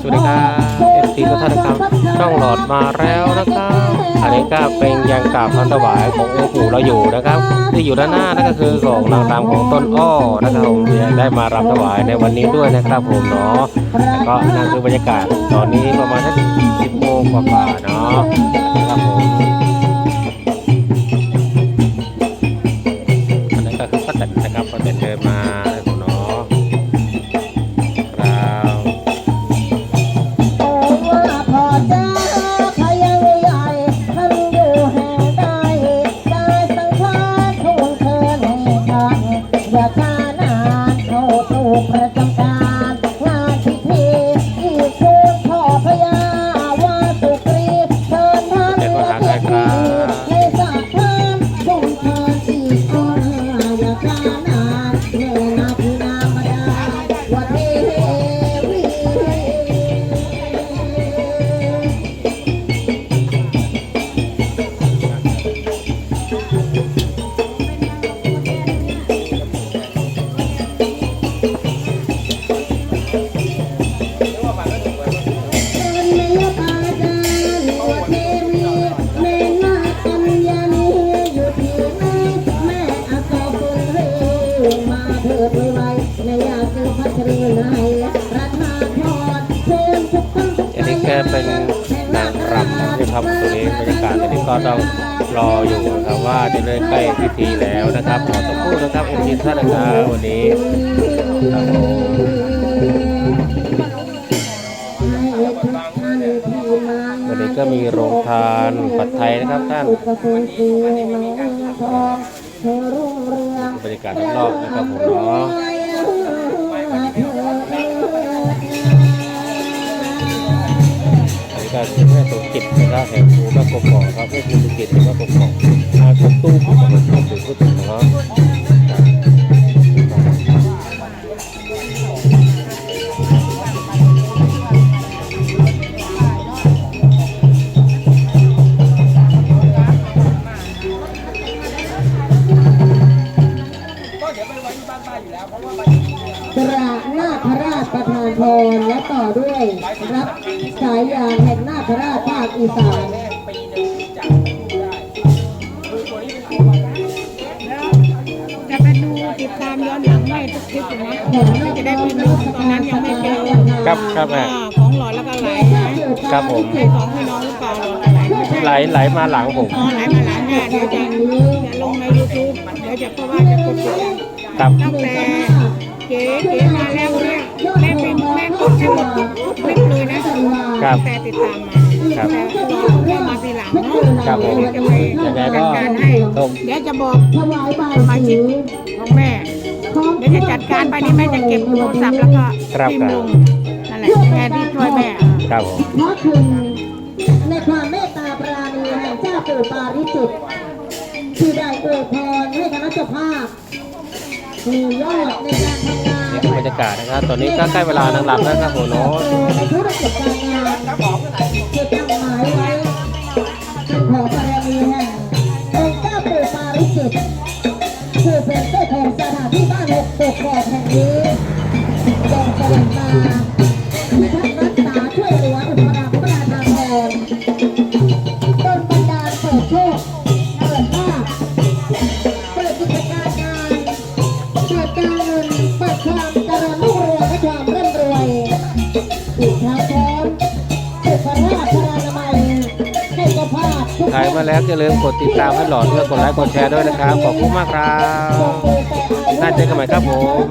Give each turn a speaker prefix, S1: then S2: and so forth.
S1: สวัสดีครับเอฟซีทุกท่านนะครับช่องหลอดมาแล้วนะครับอันนี้ก็เป็นยังกราบพันถวายขององค์ปู่เราอยู่นะครับ ที่อยู่ด้านหน้านั่นก็คือของนางรำของต้นอ้อนะครับผมได้มารำถวายในวันนี้ด้วยนะครับผมเนาะแล้วก็นั่นคือบรรยากาศตอนนี้ประมาณสักสิบโมงกว่าๆเนาะนะครับผม รำ
S2: นะ
S1: ครับตัวนี้บรรยากาศอันนี้ก็ต้องรออยู่นะครับว่าจะได้ใกล้พิธีแล้วนะครับขอสักครู่นะครับเอ็นทีท่านนะครับวันนี้ครับวันนี้ก็มีโรงทานปัดไทยนะครับท่านบรรยากาศรอบๆนะครับผมเนาะ ก็คือแม่สมจิตนะครับแห่งภูมิกกอกครับแม่ภูมิจิตนะครับกกออาคมตู้ผู้กำกับผู้ถือผู้ถือนะครับ
S2: กราบหน้าพระราชประธานพร ต่อด้วยรับสายยานแห่งนาพราชภาคอีสาน
S3: จะไปดูติดตามย้อนหลังให้ทุกคลิปนะ
S2: แห่งหน้า
S3: จะได้
S2: รา
S3: ไป
S2: ช
S3: ดู
S2: ป
S3: ตอนนั้นยังไม่เจอ
S1: ครับครับแม่
S3: อ่าของหลอดแล้วก็ไหลนะ
S1: ครับผม
S3: ใช่สองพี่น้องหรือเปล่าหลอดไหลไห
S1: ลไหลมาหลังผม
S3: อ๋อไหลมาหลังเนี่เดี๋ยวจะจะลงในยูทูบเดี๋ยวจะเพราะว่าจะกดติดตั้งแต่เก๋เก๋มาแล้วเนี่ยแม่ เป็นแม่กดให้หมดทุกทุกคลิปเลยนะ
S1: ครับ
S3: ตั้งแต่ติดตามมา
S1: ครับ
S3: แต่หลอดเข้ามาทีหลังเนาะ
S1: ครับผม
S3: เดี๋ยวจะไป
S1: ยังไง
S3: จั
S1: ก็
S3: ดการให้
S1: ต้อง
S3: เดี๋ยวจะบอก
S2: ถวายบาย
S3: สมาชิ
S2: สี
S3: กของแม่เดี๋ยวจะจัดการไปนี่แม่จะเก็บโทรศัพท์แล้วก็
S1: ครับ
S3: พิมพ์ลงนั่นแหละแม่ที่ช่วยแม่
S1: ครับผม
S2: เพราะคุณในความเมตตาปราณีแห่งเจ้าปู่ปาริจิต ที่ได้อวยพรให้คณะเจ้าภาพมียอดในการทำงาน
S1: นี่คือบรรยากาศนะครับ ตอนนี้ก็ใกล้เวลานางรำแล้วครับผมเนาะ
S2: ในธุรกิจการงานที่ตั้งหมายไว้ของบารมีแห่งองค์เจ้าปู่ปาริจิตคือเป็นเจ้าของสถานที่บ้านหกตกกอกแห่งนี้แดงแสดงมา ความเจริญรุ่งเรืองและความร่ำรวยอีกทั้งพร้อมสุขราชพรานามัยให้เจ้าภาพทุก
S1: ใครมาแล้วอย่าลืมกดติดตามให้หลอดด้วยกดไลค์กดแชร์ด้วยนะครับ ขอบคุณมากครับ
S2: ท่าน
S1: น่าเจอกันใหม่ครับผม